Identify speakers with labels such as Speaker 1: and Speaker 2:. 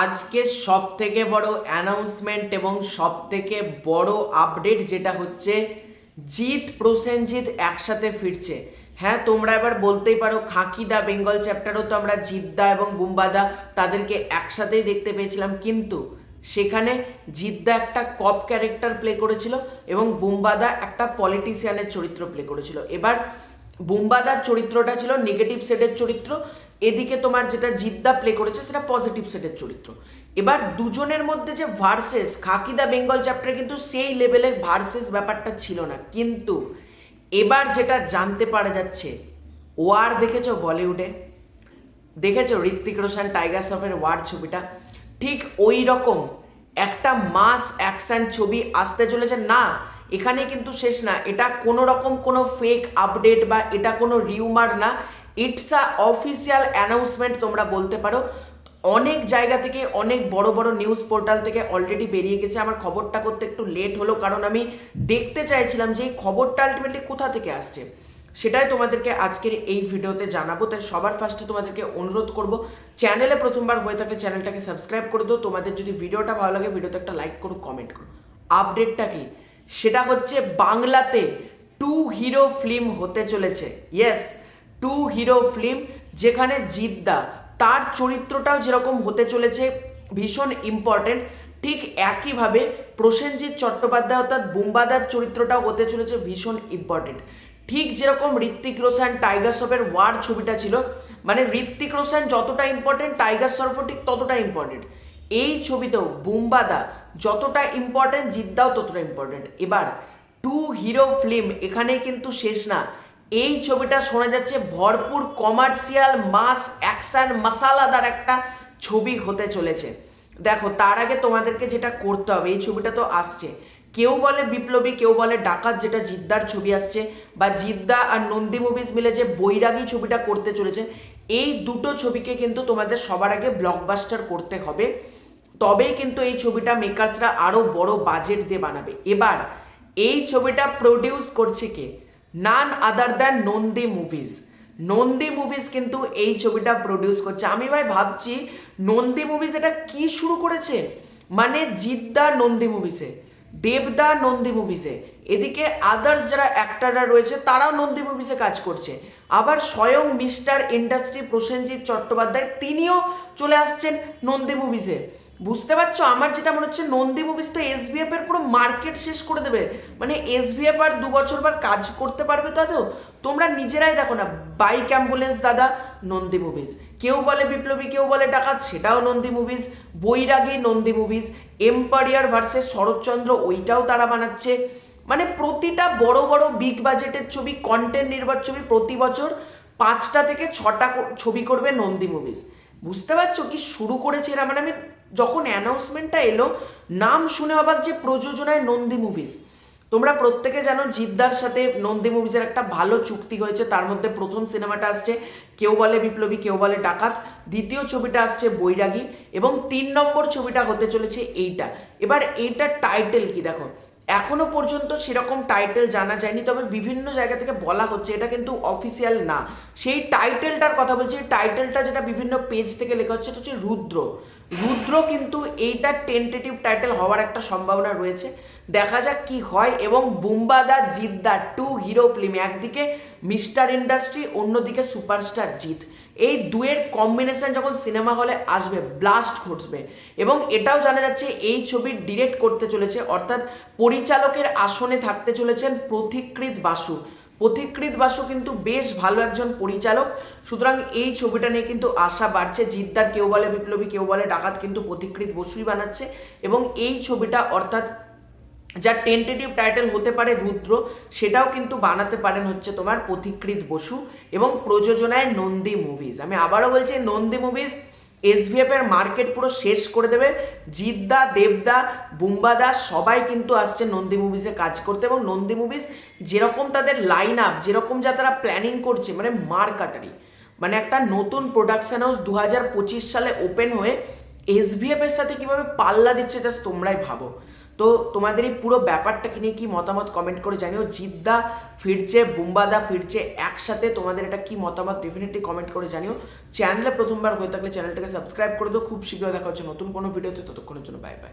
Speaker 1: আজকে সব থেকে বড় অ্যানাউন্সমেন্ট এবং সব থেকে বড় আপডেট যেটা হচ্ছে, জিৎ, প্রসেনজিৎ একসাথে ফিরছে। হ্যাঁ তোমরা এবার বলতেই পারো খাঁকিদা বেঙ্গল চ্যাপ্টারও তো আমরা জিদ্দা এবং বুম্বাদা তাদেরকে একসাথেই দেখতে পেয়েছিলাম। কিন্তু সেখানে জিদ্দা একটা কপ ক্যারেক্টার প্লে করেছিল এবং বুম্বাদা একটা পলিটিশিয়ানের চরিত্র প্লে করেছিল। এবার বুম্বাদার চরিত্রটা ছিল নেগেটিভ সেটের চরিত্র এদিকে তোমার যেটা জিদ্দা প্লে করেছে, সেটা পজিটিভ সেটের চরিত্র। এবার দুজনের মধ্যে যে ভার্সেস খাকিদা বেঙ্গল চ্যাপ্টারে কিন্তু সেই লেভেলে ভার্সেস ব্যাপারটা ছিল না। কিন্তু এবার যেটা জানতে পারা যাচ্ছে ওয়ার দেখেছ বলিউডে? দেখেছ ঋত্বিক রোশন, টাইগার শ্রফের ওয়ার ছবিটা? ঠিক ওই রকম একটা মাস অ্যাকশন ছবি আসতে চলেছে। না এখানে কিন্তু শেষ না। এটা কোনো রকম কোনো ফেক আপডেট বা এটা কোনো রিউমার না। ইটস আ অফিসিয়াল অ্যানাউন্সমেন্ট তোমরা বলতে পারো। অনেক জায়গা থেকে, অনেক বড় বড় নিউজ পোর্টাল থেকে অলরেডি বেরিয়ে গেছে। আমার খবরটা করতে একটু লেট হলো, কারণ আমি দেখতে চাইছিলাম যে এই খবরটা আলটিমেটলি কোথা থেকে আসছে। সেটাই তোমাদেরকে আজকের এই ভিডিওতে জানাব। তাই সবার ফার্স্টে তোমাদেরকে অনুরোধ করব চ্যানেলে প্রথমবার হয়ে থাকলে চ্যানেলটাকে সাবস্ক্রাইব করে দিও। তোমাদের যদি ভিডিওটা ভালো লাগে, ভিডিওতে একটা লাইক করো কমেন্ট করো। আপডেটটা কি? সেটা হচ্ছে বাংলাতে টু হিরো ফিল্ম হতে চলেছে। ইয়েস টু হিরো ফিল্ম যেখানে জিদ্দা, তার চরিত্রটাও যেরকম হতে চলেছে ভীষণ ইম্পর্টেন্ট ঠিক একইভাবে প্রসেনজিৎ চট্টোপাধ্যায় অর্থাৎ বুম্বাদার চরিত্রটাও হতে চলেছে ভীষণ ইম্পর্টেন্ট ঠিক যেরকম ঋত্বিক রোশন, টাইগার শ্রফের ওয়ার ছবিটা ছিল মানে ঋত্বিক রোশন যতটা ইম্পর্টেন্ট টাইগার শ্রফও ঠিক ততটা ইম্পর্টেন্ট এই ছবিতেও বুম্বাদা যতটা ইম্পর্টেন্ট জিদ্দাও ততটা ইম্পর্টেন্ট এবার টু হিরো ফিল্ম এখানেই কিন্তু শেষ না। এই ছবিটা শোনা যাচ্ছে ভরপুর কমার্শিয়াল মাস অ্যাকশন মশালাদার একটা ছবি হতে চলেছে। দেখো, তার আগে তোমাদেরকে যেটা করতে হবে, এই ছবিটা তো আসছে। কেউ বলে বিপ্লবী, কেউ বলে ডাকাত, যেটা জিদ্দার ছবি আসছে বা জিদ্দা আর নন্দী মুভিজ মিলে যে বৈরাগী ছবিটা করতে চলেছে, এই দুটো ছবিকে কিন্তু তোমাদের সবার আগে ব্লকবাস্টার করতে হবে। তবেই কিন্তু এই ছবিটা মেকার্সরা আরও বড় বাজেট দিয়ে বানাবে। এবার, এই ছবিটা প্রডিউস করছে কে? None other than Nandi movies Nandi movies কিন্তু এই ছবিটা প্রডিউস করছে। আমি ভাই ভাবছি নন্দী মুভিজ এটা কি শুরু করেছে? মানে জিদ্দা নন্দী মুভিসে দেবদা নন্দী মুভিসে এদিকে আদার্স যারা অ্যাক্টাররা রয়েছে, তারাও নন্দী মুভিসে কাজ করছে। আবার স্বয়ং মিস্টার ইন্ডাস্ট্রি প্রসেনজিৎ চট্টোপাধ্যায়, তিনিও চলে আসছেন নন্দী মুভিসে বুঝতে পারছ? আমার যেটা মনে হচ্ছে নন্দী মুভিস তো এসবিএফ এর পুরো মার্কেট শেষ করে দেবে। মানে এসবিএফ আর দু বছর বার কাজ করতে পারবে দাদু তোমরা নিজেরাই দেখো না বাইক অ্যাম্বুলেন্স দাদা, নন্দী মুভিস কেউ বলে বিপ্লবী, কেউ বলে ডাকাত, সেটাও Nandi movies Bairagi, Nandi movies emperor versus Saratchandra, ওইটাও তারা বানাচ্ছে। মানে প্রতিটা বড় বড় বিগ বাজেটের ছবি কন্টেন্ট নির্ভর ছবি প্রতি বছর পাঁচটা থেকে ছটা ছবি করবে নন্দী মুভিস বুঝতে পারছ কি শুরু করেছে এরা? মানে আমি যখন অ্যানাউন্সমেন্টটা এলো, নাম শুনে অবাক যে প্রযোজনায় নন্দী মুভিস তোমরা প্রত্যেকে জানো জিদ্দার সাথে নন্দী মুভিজের একটা ভালো চুক্তি হয়েছে। তার মধ্যে প্রথম সিনেমাটা আসছে, কেউ বলে বিপ্লবী, কেউ বলে ডাকাত। দ্বিতীয় ছবিটা আসছে বৈরাগী এবং তিন নম্বর ছবিটা হতে চলেছে এইটা। এবার এইটার টাইটেল কি দেখো? এখনও পর্যন্ত সেরকম টাইটেল জানা যায়নি, তবে বিভিন্ন জায়গা থেকে বলা হচ্ছে, এটা কিন্তু অফিসিয়াল না। সেই টাইটেলটার কথা বলছি টাইটেলটা যেটা বিভিন্ন পেজ থেকে লেখা হচ্ছে, এটা হচ্ছে রুদ্র। রুদ্র কিন্তু এইটা টেন্টেটিভ টাইটেল হওয়ার একটা সম্ভাবনা রয়েছে। দেখা যাক কি হয় এবং বুম্বাদা জিদ্দা টু হিরো ফিল্ম একদিকে মিস্টার ইন্ডাস্ট্রি অন্যদিকে সুপারস্টার জিৎ। এই দুয়ের কম্বিনেশন যখন সিনেমা হলে আসবে ব্লাস্ট ঘটবে এবং এটাও জানা যাচ্ছে এই ছবির ডিরেক্ট করতে চলেছে, অর্থাৎ পরিচালকের আসনে থাকতে চলেছেন পথিকৃত বাসু। পথিকৃত বাসু কিন্তু বেশ ভালো একজন পরিচালক। সুতরাং এই ছবিটা নিয়ে কিন্তু আশা বাড়ছে। জিদ্দার কেউ বলে, বিপ্লবী কেউ বলে, ডাকাত কিন্তু পথিকৃত বসুই বানাচ্ছে এবং এই ছবিটা অর্থাৎ যা টেন্টেটিভ টাইটেল হতে পারে রুদ্র, সেটাও কিন্তু বানাতে পারেন হচ্ছে তোমার পথিকৃত বসু এবং প্রযোজনায় নন্দী মুভিজ আমি আবারও বলছি, নন্দী মুভিজ এসভিএফ এর মার্কেট পুরো শেষ করে দেবে। জিদ্দা, দেবদা, বুম্বাদা সবাই কিন্তু আসছে নন্দী মুভিসে কাজ করতে এবং নন্দী মুভিস যেরকম তাদের লাইন আপ যেরকম যা তারা প্ল্যানিং করছে মানে মার কাটারি। মানে একটা নতুন প্রোডাকশন হাউস দু হাজার পঁচিশ সালে ওপেন হয়ে এসভিএফের সাথে কীভাবে পাল্লা দিচ্ছে জাস্ট তোমরাই ভাবো। তো তোমাদের এই পুরো ব্যাপারটাকে নিয়ে কি মতামত কমেন্ট করে জানিও। জিদ্দা ফিরছে, বুম্বাদা ফিরছে, একসাথে তোমাদের এটা কি মতামত ডেফিনেটলি কমেন্ট করে জানিও। চ্যানেলে প্রথমবার হয়ে থাকলে চ্যানেলটাকে সাবস্ক্রাইব করে দিও। খুব শীঘ্রই দেখা হচ্ছে নতুন কোনো ভিডিওতে, ততক্ষণের জন্য বাই বাই